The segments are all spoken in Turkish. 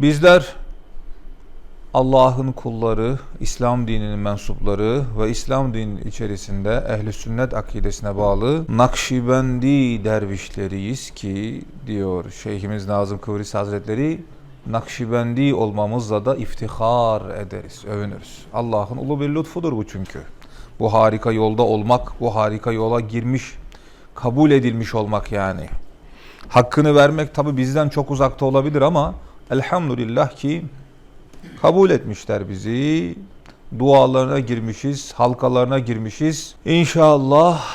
Bizler Allah'ın kulları, İslam dininin mensupları ve İslam dininin içerisinde ehli sünnet akidesine bağlı Nakşibendi dervişleriyiz ki diyor Şeyhimiz Nazım Kıbrıs Hazretleri Nakşibendi olmamızla da iftihar ederiz, övünürüz. Allah'ın ulu bir lütfudur bu çünkü. Bu harika yolda olmak, bu harika yola girmiş, kabul edilmiş olmak yani. Hakkını vermek tabi bizden çok uzakta olabilir ama elhamdülillah ki kabul etmişler bizi. Dualarına girmişiz, halkalarına girmişiz. İnşallah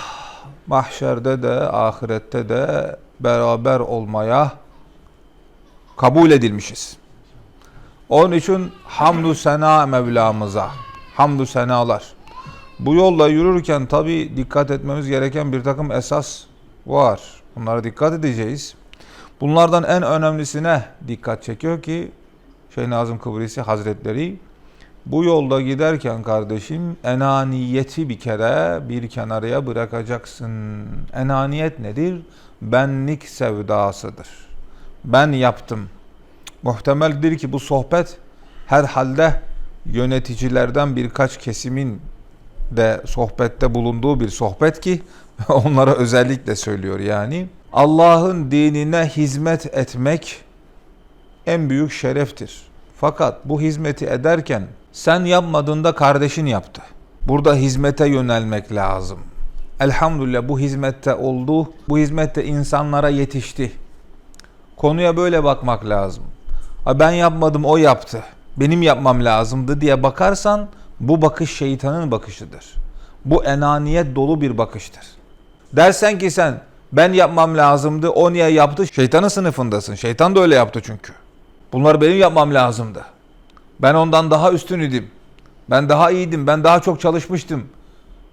mahşerde de ahirette de beraber olmaya kabul edilmişiz. Onun için hamdü sena Mevlamıza. Hamdü senalar. Bu yolla yürürken tabi dikkat etmemiz gereken bir takım esas var. Bunlara dikkat edeceğiz. Bunlardan en önemlisine dikkat çekiyor ki Şeyh Nazım Kıbrisi Hazretleri bu yolda giderken kardeşim enaniyeti bir kere bir kenarıya bırakacaksın. Enaniyet nedir? Benlik sevdasıdır. Ben yaptım. Muhtemeldir ki bu sohbet herhalde yöneticilerden birkaç kesimin de sohbette bulunduğu bir sohbet ki onlara özellikle söylüyor yani. Allah'ın dinine hizmet etmek en büyük şereftir. Fakat bu hizmeti ederken sen yapmadığında kardeşin yaptı. Burada hizmete yönelmek lazım. Elhamdülillah bu hizmette oldu. Bu hizmette insanlara yetişti. Konuya böyle bakmak lazım. Ben yapmadım o yaptı. Benim yapmam lazımdı diye bakarsan bu bakış şeytanın bakışıdır. Bu enaniyet dolu bir bakıştır. Dersen ki sen ben yapmam lazımdı o niye yaptı? Şeytanın sınıfındasın. Şeytan da öyle yaptı çünkü. Bunları benim yapmam lazımdı. Ben ondan daha üstün idim. Ben daha iyiydim. Ben daha çok çalışmıştım.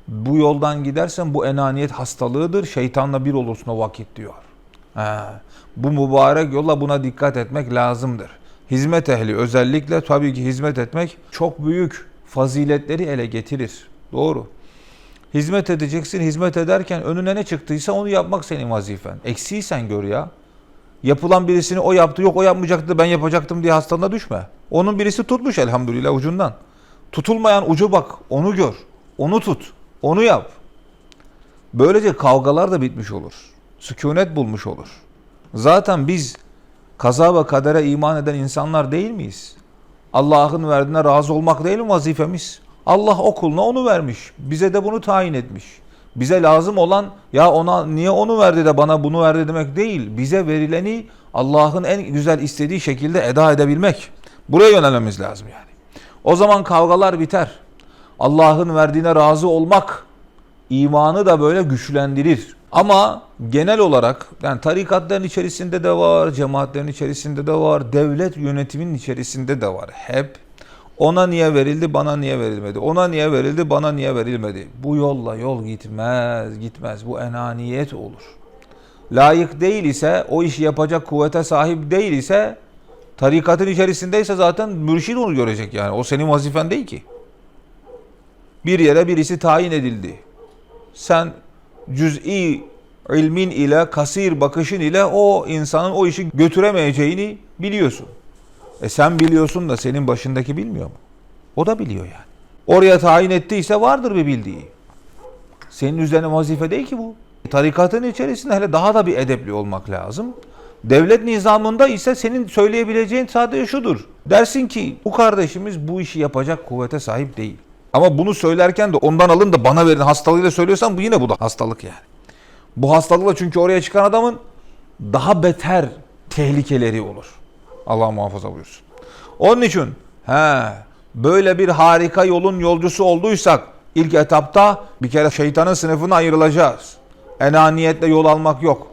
Bu yoldan gidersen bu enaniyet hastalığıdır. Şeytanla bir olursun o vakit diyor. Ha, bu mübarek yolla buna dikkat etmek lazımdır. Hizmet ehli özellikle tabii ki hizmet etmek çok büyük faziletleri ele getirir. Doğru. Hizmet edeceksin. Hizmet ederken önüne ne çıktıysa onu yapmak senin vazifen. Eksiği sen gör ya. Yapılan birisini o yaptı yok o yapmayacaktı ben yapacaktım diye hastalığına düşme. Onun birisi tutmuş elhamdülillah ucundan. Tutulmayan ucu bak onu gör. Onu tut. Onu yap. Böylece kavgalar da bitmiş olur. Sükunet bulmuş olur. Zaten biz kaza ve kadere iman eden insanlar değil miyiz? Allah'ın verdiğine razı olmak değil mi vazifemiz? Allah o kuluna onu vermiş. Bize de bunu tayin etmiş. Bize lazım olan ya ona niye onu verdi de bana bunu verdi demek değil. Bize verileni Allah'ın en güzel istediği şekilde eda edebilmek. Buraya yönelmemiz lazım yani. O zaman kavgalar biter. Allah'ın verdiğine razı olmak imanı da böyle güçlendirir. Ama genel olarak yani tarikatların içerisinde de var, cemaatlerin içerisinde de var, devlet yönetiminin içerisinde de var. Hep ona niye verildi, bana niye verilmedi? Ona niye verildi, bana niye verilmedi? Bu yolla yol gitmez, gitmez. Bu enaniyet olur. Layık değil ise, o işi yapacak kuvvete sahip değil ise, tarikatın içerisindeyse zaten mürşid onu görecek yani. O senin vazifen değil ki. Bir yere birisi tayin edildi. Sen cüz'i ilmin ile, kasir bakışın ile o insanın o işi götüremeyeceğini biliyorsun. E sen biliyorsun da senin başındaki bilmiyor mu? O da biliyor yani. Oraya tayin ettiyse vardır bir bildiği. Senin üzerine vazife değil ki bu. Tarikatın içerisinde hele daha da bir edepli olmak lazım. Devlet nizamında ise senin söyleyebileceğin sadece şudur. Dersin ki bu kardeşimiz bu işi yapacak kuvvete sahip değil. Ama bunu söylerken de ondan alın da bana verin hastalığıyla söylüyorsan bu yine bu da hastalık yani. Bu hastalıkla çünkü oraya çıkan adamın daha beter tehlikeleri olur. Allah muhafaza buyursun. Onun için he, böyle bir harika yolun yolcusu olduysak ilk etapta bir kere şeytanın sınıfına ayrılacağız. Enaniyetle yol almak yok.